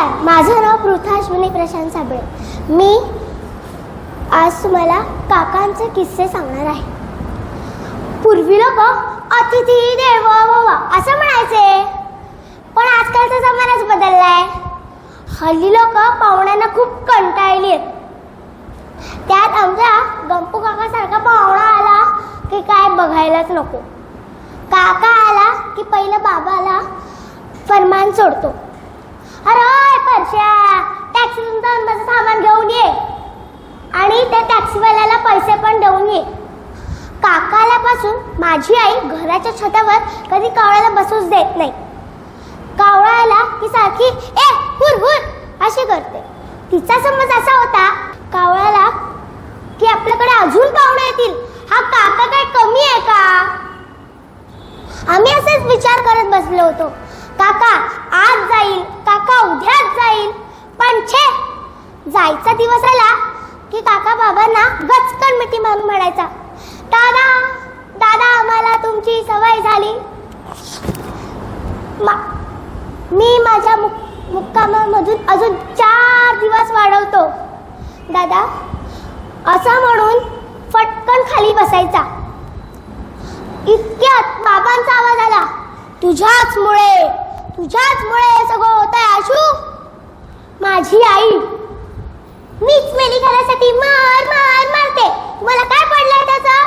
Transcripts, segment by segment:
नमस्कार माझं नाव पृथाश्विनी प्रशांत साबळे. मी आज तुम्हाला काकांचे किस्से सांगणार आहे. पूर्वी लोक अतिथी देव भव असं म्हणायचे. पण आजकालचा जमानाच बदललाय. हल्ली लोक पाहुण्यांना खूप कंटाळली आहेत. त्यात आमच्या गंपू काकासारखा पाहुणा आला की काय बघायलाच नको. काका आला की पहिलं बाबाला फरमान सोडतो. अरे वर्षा टॅक्सीतून जाऊन माझं सामान घेऊन ये. आणि त्या टॅक्सीवाल्याला पैसे पण देऊन ये. काकाला पासून माझी आई घराच्या छतावर कधी कावळ्याला बसूच देत नाही. कावळ्याला ती की सारखी ए हुर हुर अशी करते. तिचा समज असा होता कावळ्याला की आपल्याकडे अजून पाहुणे येतील. हा काका काय कमी आहे का? आम्ही असेच विचार करत बसलो होतो. काका आज जाईल काका उद्याच जाईल पण छे जायचा दिवस आला की काका बाबांना गचकन मिठी मारून म्हणायचा दादा दादा आम्हाला तुमची सवय झाली. मा- मी माझ्या मुक मुक्कामामधून अजून चार दिवस वाढवतो. दादा असं म्हणून फटकन खाली बसायचा. इतक्यात बाबांचा आवाज आला तुझ्याच मुळे तुझ्याच मुळे सगळं होत आहे आशू. माझी आई मीच मेली घरासाठी. मार मार मारते. मला काय पडलंय त्याचा?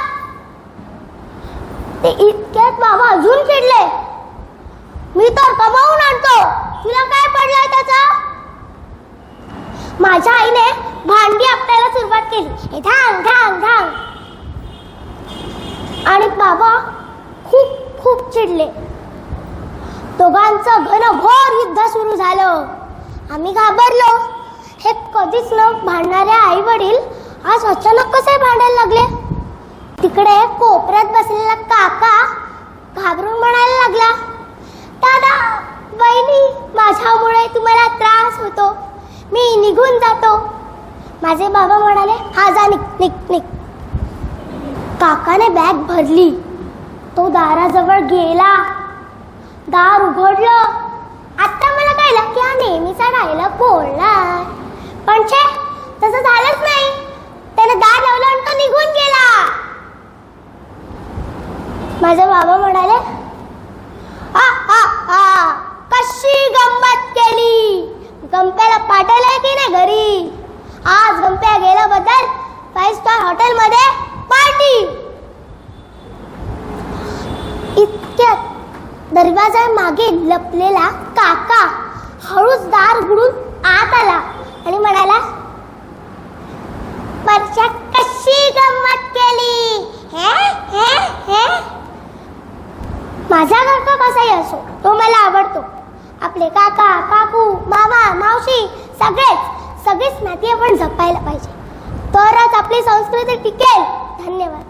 ते इतक्यात बाबा अजून चिडले. मी तर कमावून आणतो. तुला काय पडलंय त्याचा? माझ्या आईने भांडी आपटायला सुरुवात केली. धांग धांग धांग आणि बाबा खूप खूप चिडले. दोघांचं घनघोर युद्ध सुरू झालं. आम्ही घाबरलो. हे कधीच न भांडणारे आई वडील आज अचानक कसे भांडायला लागले? तिकडे कोपऱ्यात बसलेला काका घाबरून म्हणायला लागला दादा बहिणी माझ्यामुळे तुम्हाला त्रास होतो. मी निघून जातो. माझे बाबा म्हणाले हा जा निघ निक निक काकाने बॅग भरली. तो दाराजवळ गेला. दार उघडलं. आता मला कळलं की हा नेहमीचा डायलॉग बोलणार पण छे तसं झालंच नाही. त्याने दार लावला आणि तो निघून गेला. माझा बाबा म्हणाले आ आ आ कशी गंमत केली? गंप्याला पाठवलंय की नाही घरी? आज गंप्या गेल्याबद्दल फाईव्ह स्टार हॉटेलमध्ये पार्टी इतक्यात दरवाजा मागे लपलेला काका हळूच दार उघडून आत आला आणि म्हणाला परच्या कशी गंमत केली हे हे हे माझा काका कसाही असो तो मला आवडतो आपले काका काकू मामा मावशी सगळेच सगळेच नाती आपण जपायला पाहिजे. तरच आपली संस्कृती टिकेल. धन्यवाद.